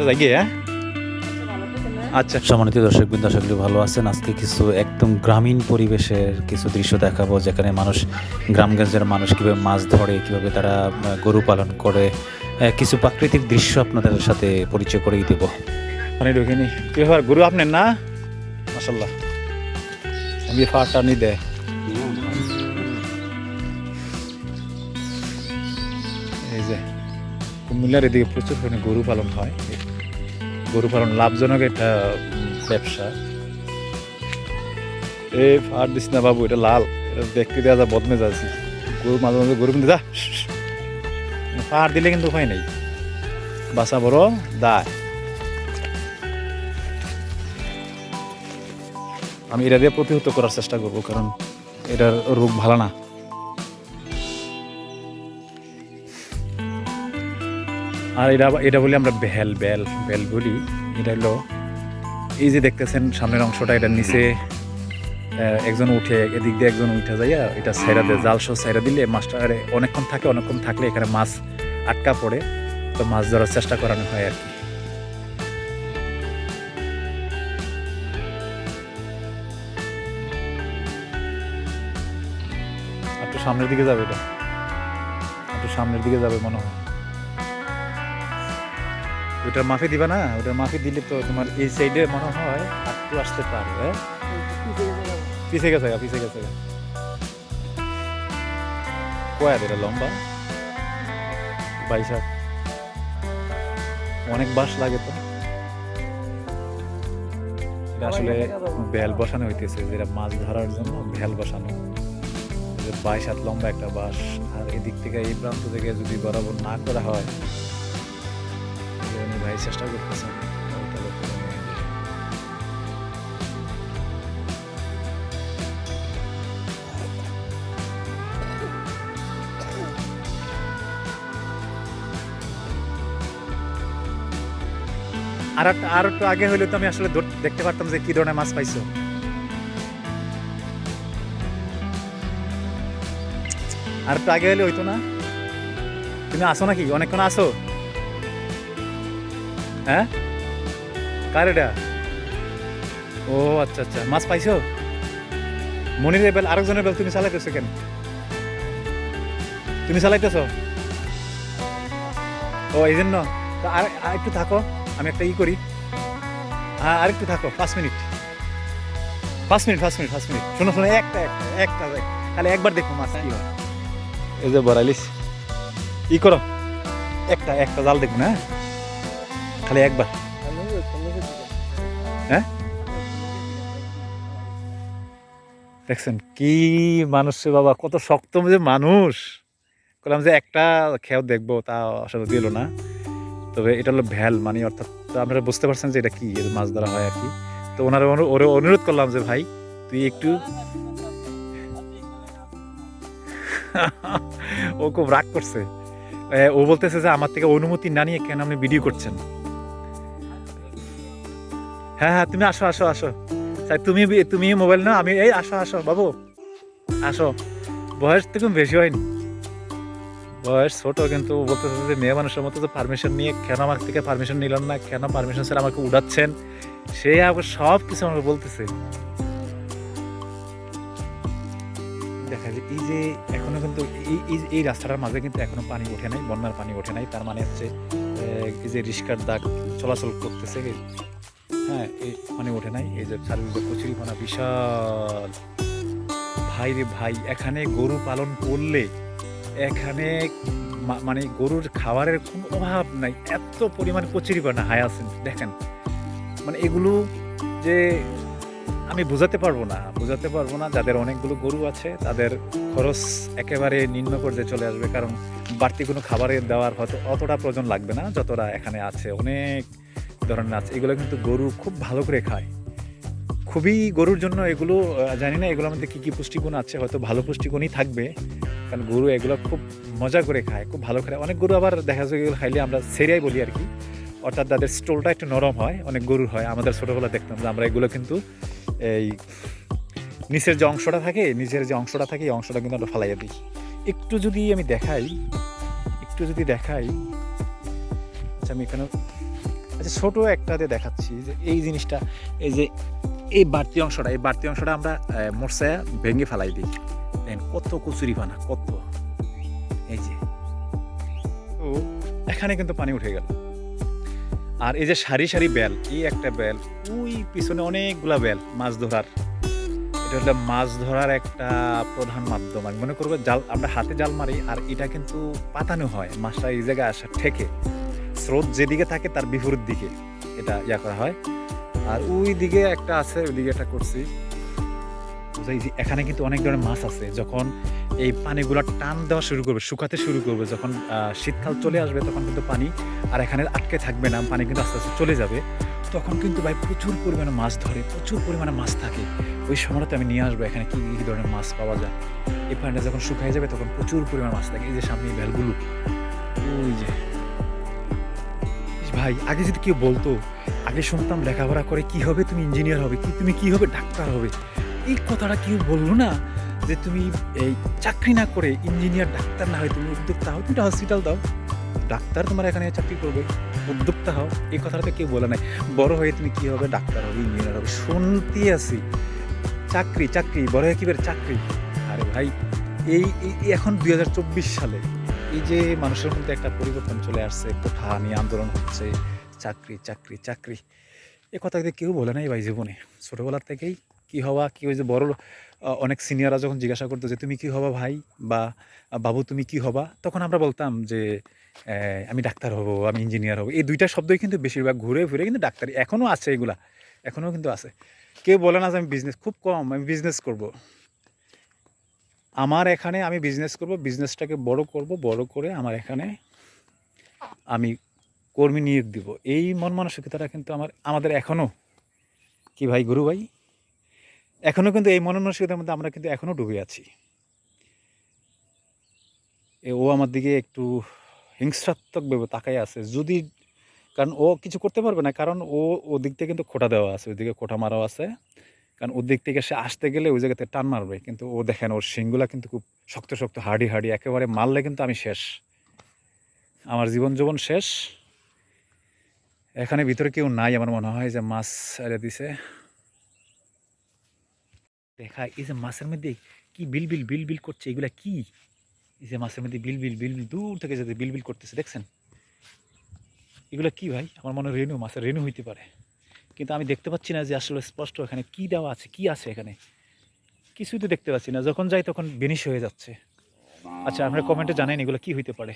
আচ্ছা যাই হ্যাঁ? আচ্ছা। সম্মানিত দর্শক বৃন্দ আশা করি ভালো আছেন। আজকে কিছু একদম গ্রামীণ পরিবেশের কিছু দৃশ্য দেখাবো যেখানে মানুষ গ্রামগঞ্জের মানুষ কীভাবে মাছ ধরে কীভাবে তারা গরু পালন করে কিছু প্রাকৃতিক দৃশ্য আপনাদের সাথে পরিচয় করিয়ে দেবো। পানি ঢুকিনি কি ব্যাপার গুরু আপনার না? মাসাল্লাহ আমি ফাটা নি দে। এই যে কুমিল্লার এদিকে প্রচুর পরিমাণে গরু পালন হয়। গরু পালন লাভজনক একটা ব্যবসা। এই ফাট দিস না বাবু, এটা লাল। এটা দেখতে দেওয়া যা বদমেজ আছি। গরু, মাঝে মাঝে গরু কিন্তু যা। ফাট দিলে কিন্তু উপায় নেই। বাসা বড়, দায়। আমি এটা দিয়ে প্রতিহত করার চেষ্টা করব, কারণ এটার রোগ ভালো না। আর এটা এটা বলি আমরা বেল বেল বেল বলি। এটা হলো, এই যে দেখতেছেন, সামনের অংশটা, এটা নিচে একজন উঠে, এদিক দিয়ে একজন উঠে যাইয়া এটা সাইরা দেয়। জাল সহ সাইরা দিলে মাছটা অনেকক্ষণ থাকে, অনেকক্ষণ থাকলে এখানে মাছ আটকা পড়ে। তো মাছ ধরার চেষ্টা করানো হয় আর কি। সামনের দিকে যাবে এটা। একটু সামনের দিকে যাবে মনে হয়। ওইটার মাফি দিবা না? ওটার মাফি দিলে তো তোমার এই সাইডে মনে হয় একটু আসতে পারে হ্যাঁ পিছে গেছে গা, পিছে গেছে গা। কয়া এটা লম্বা? বাইশ। হাত অনেক বাঁশ লাগে তো। এটা আসলে বেল বসানো হইতেছে যেটা মাছ ধরার জন্য ভেল বসানো। বাইশ হাত লম্বা একটা বাঁশ আর এদিক থেকে এই প্রান্ত থেকে যদি বরাবর না করা হয় চেষ্টা করতেছেন আর একটা আর একটু আগে হইলে তো আমি আসলে দেখতে পারতাম যে কি ধরনের মাছ পাইছো। আর একটু আগে হলে হইতো না? তুমি আসো নাকি? অনেকক্ষণ আসো? হ্যাঁ? কার এটা? ও আচ্ছা আচ্ছা। মাছ পাইছো? মনিরের বেল আরেকজনের বেল তুমি চালাইতেছো কেন? তুমি চালাইতেছ ও এই জন্য তো আর আর একটু থাকো। আমি একটা ই করি। হ্যাঁ আরেকটু থাকো। পাঁচ মিনিট। পাঁচ মিনিট পাঁচ মিনিট পাঁচ মিনিট। শোনো শোনো একটা একটা একটা খালি একবার দেখো মাছ কি হয়। এই যে বড়াইলিস। ই করো। একটা একটা জাল দেখুন হ্যাঁ খালি একবার। হ্যাঁ? দেখছেন কি মানুষ বাবা, কত শক্ত যে মানুষ। বললাম যে একটা খেয়াও দেখব, তা আসলে দিল না। তবে এটা হলো ভ্যাল মানে অর্থাৎ আপনারা বুঝতে পারছেন যে এটা কি, এর মাছ ধরা হয় আর কি। তো ওনার ওরে অনুরোধ করলাম যে ভাই, তুই একটু ও খুব রাগ করছে। ও বলতেছে যে আমার থেকে অনুমতি না নিয়ে কেন আপনি ভিডিও করছেন? হ্যাঁ হ্যাঁ তুমি আসো আসো আসো। তাই তুমি তুমি মোবাইল না আমি এই আসো আসো, বাবু। আসো। বয়স তো খুব বেশি হয়নি। বয়স ছোট, কিন্তু বলতেছে যে মেয়ে মানুষের মতো তো পারমিশন নিয়ে কেন আমার থেকে পারমিশন নিলেন না? কেন পারমিশন স্যার আমাকে উড়াচ্ছেন? সে আবার সব কিছু আমাকে বলতেছে। দেখা যায় এই যে এখনও কিন্তু এই, এই- রাস্তাটার মাঝে কিন্তু এখনও পানি ওঠে নাই, বন্যার পানি ওঠে নাই। তার মানে হচ্ছে এই যে রিস্কার দাগ চলাচল করতেছে। হ্যাঁ পানি ওঠে নাই, এই যে চারিদিকে কচুরিপানা বিশাল। ভাই রে ভাই, এখানে গরু পালন করলে, এখানে মানে গরুর খাবারের কোনো অভাব নাই, এত পরিমাণ কচুরিপানা হায় আছেন, দেখেন। মানে এগুলো যে আমি বোঝাতে পারব না, বোঝাতে পারব না, যাদের অনেকগুলো গরু আছে, তাদের খরচ একেবারে নিম্ন পর্যায়ে চলে আসবে, কারণ বাড়তি কোনো খাবারের দেওয়ার হয়তো অতটা প্রয়োজন লাগবে না, যতটা এখানে আছে, অনেক ধরনের আছে এগুলো কিন্তু গরু খুব ভালো করে খায়। খুবই গরুর জন্য এগুলো জানি না এগুলোর মধ্যে কী কী পুষ্টিগুণ আছে, হয়তো ভালো পুষ্টিগুণই থাকবে। কারণ গরু এগুলো খুব মজা করে খায়, খুব ভালো খায় অনেক গরু আবার দেখা যায় এগুলো খাইলে আমরা সেরিয়াই বলি আর কি। অর্থাৎ তাদের স্টোলটা একটু নরম হয়, অনেক গরুর হয়। আমাদের ছোটোবেলা দেখতাম যে আমরা এগুলো কিন্তু এই নিচের যে অংশটা থাকে, নিচের যে অংশটা থাকে, এই অংশটা কিন্তু আমরা ফালাইয়া দিই। একটু যদি আমি দেখাই, একটু যদি দেখাই আচ্ছা আমি এখানে আচ্ছা ছোট একটাতে দেখাচ্ছি যে এই জিনিসটা, এই যে এই বাড়তি অংশটা, এই বাড়তি অংশটা আমরা মোরসায়া ভেঙে ফেলাই দিই। দেখেন কত কচুরি পানা, কত। এই যে। তো এখানে কিন্তু পানি উঠে গেল। আর এই যে সারি সারি বেল, এই একটা বেল, ওই পিছনে অনেকগুলা বেল, মাছ ধরার। এটা হলো মাছ ধরার একটা প্রধান মাধ্যম। আমি মনে করব জাল, আমরা হাতে জাল মারি, আর এটা কিন্তু পাতানো হয়, মাছটা এই জায়গায় আসা ঠেকে। স্রোত যেদিকে থাকে তার বিপরীত দিকে এটা ইয়া করা হয়। আর ওই দিকে একটা আছে ওই দিকে একটা করছি। এখানে কিন্তু অনেক ধরনের মাছ আছে, যখন এই পানিগুলো টান দেওয়া শুরু করবে, শুকাতে শুরু করবে, যখন শীতকাল চলে আসবে তখন কিন্তু পানি আর এখানে আটকে থাকবে না, পানি কিন্তু আস্তে আস্তে চলে যাবে। তখন কিন্তু ভাই প্রচুর পরিমাণে মাছ ধরে, প্রচুর পরিমাণে মাছ থাকে। ওই সময়টাতে আমি নিয়ে আসব এখানে কি কি ধরনের মাছ পাওয়া যায়। এই পানিটা যখন শুকাই যাবে তখন প্রচুর পরিমাণে মাছ থাকে। এই যে সামনে ভ্যালগুলো, ওই যে ভাই, আগে যদি কেউ বলতো, আগে শুনতাম লেখাপড়া করে কি হবে, তুমি ইঞ্জিনিয়ার হবে, কি তুমি কি হবে, ডাক্তার হবে, এই কথাটা কেউ বলল না যে তুমি এই চাকরি না করে ইঞ্জিনিয়ার ডাক্তার না হয় তুমি উদ্যোক্তা হও, তুমি হসপিটাল দাও। ডাক্তার তোমার এখানে চাকরি করবে, উদ্যোক্তা হও, এই কথাটা তো কেউ বলে নাই। বড় হয়ে তুমি কি হবে, ডাক্তার হবে ইঞ্জিনিয়ার হবে শুনতে আছি। চাকরি চাকরি, বড় হয়ে কি চাকরি? আরে ভাই এই এখন দুই হাজার চব্বিশ সালে এই যে মানুষের মধ্যে একটা পরিবর্তন চলে আসছে কোঠা নিয়ে আন্দোলন হচ্ছে, চাকরি চাকরি চাকরি। এ কথা কিন্তু কেউ বলে নাই ভাই জীবনে, ছোটোবেলার থেকেই কি হওয়া, কি ওই যে বড় অনেক সিনিয়ররা যখন জিজ্ঞাসা করতো যে, তুমি কি হবা ভাই? বা বাবু, তুমি কি হবা? তখন আমরা বলতাম যে আমি ডাক্তার হব, আমি ইঞ্জিনিয়ার হব। এই দুইটা শব্দই কিন্তু বেশিরভাগ ঘুরে ফিরে কিন্তু ডাক্তারি এখনও আছে এগুলা এখনও কিন্তু আছে। কেউ বলে না যে, আমি বিজনেস খুব কম, আমি বিজনেস করব। আমার এখানে আমি বিজনেস করব বিজনেসটাকে বড় করব, বড় করে আমার এখানে আমি কর্মী নিয়োগ দিব। এই মন মানসিকতাটা কিন্তু আমার, আমাদের এখনও কি ভাই, গুরু ভাই? এখনও কিন্তু এই মন মানসিকতার মধ্যে আমরা কিন্তু এখনও ডুবে আছি। ও আমার দিকে একটু হিংসাত্মকভাবে তাকাই আছে। যদি, কারণ ও কিছু করতে পারবে না, কারণ ও, ওদিক থেকে কিন্তু খোটা দেওয়া আছে ওইদিকে খোটা মারাও আছে। কারণ ওর দিক থেকে সে আসতে গেলে ওই জায়গাতে টান মারবে। কিন্তু ও দেখেন, ওর শিংগুলা কিন্তু খুব শক্ত শক্ত, হাডি হাডি, একেবারে মারলে কিন্তু আমি শেষ। আমার জীবন জীবন শেষ। এখানে ভিতরে কেউ নাই আমার মনে হয় যে মাছ ছেড়ে দিছে। দেখা, এই যে মাছের মধ্যে কি বিল বিল বিল বিল করছে, এগুলা কি? এই যে মাছের মধ্যে বিল বিল বিল বিল দূর থেকে যাতে বিল বিল করতেছে, দেখছেন? এগুলো কি ভাই? আমার মনে হয় রেনু মাছের রেনু হইতে পারে। কিন্তু আমি দেখতে পাচ্ছি না যে আসলে স্পষ্ট এখানে কি দেওয়া আছে, কি আছে এখানে। কিছুই তো দেখতে পাচ্ছি না। যখন যাই তখন বিনিশ হয়ে যাচ্ছে। আচ্ছা আপনারা কমেন্টে জানেন এগুলো কি হইতে পারে।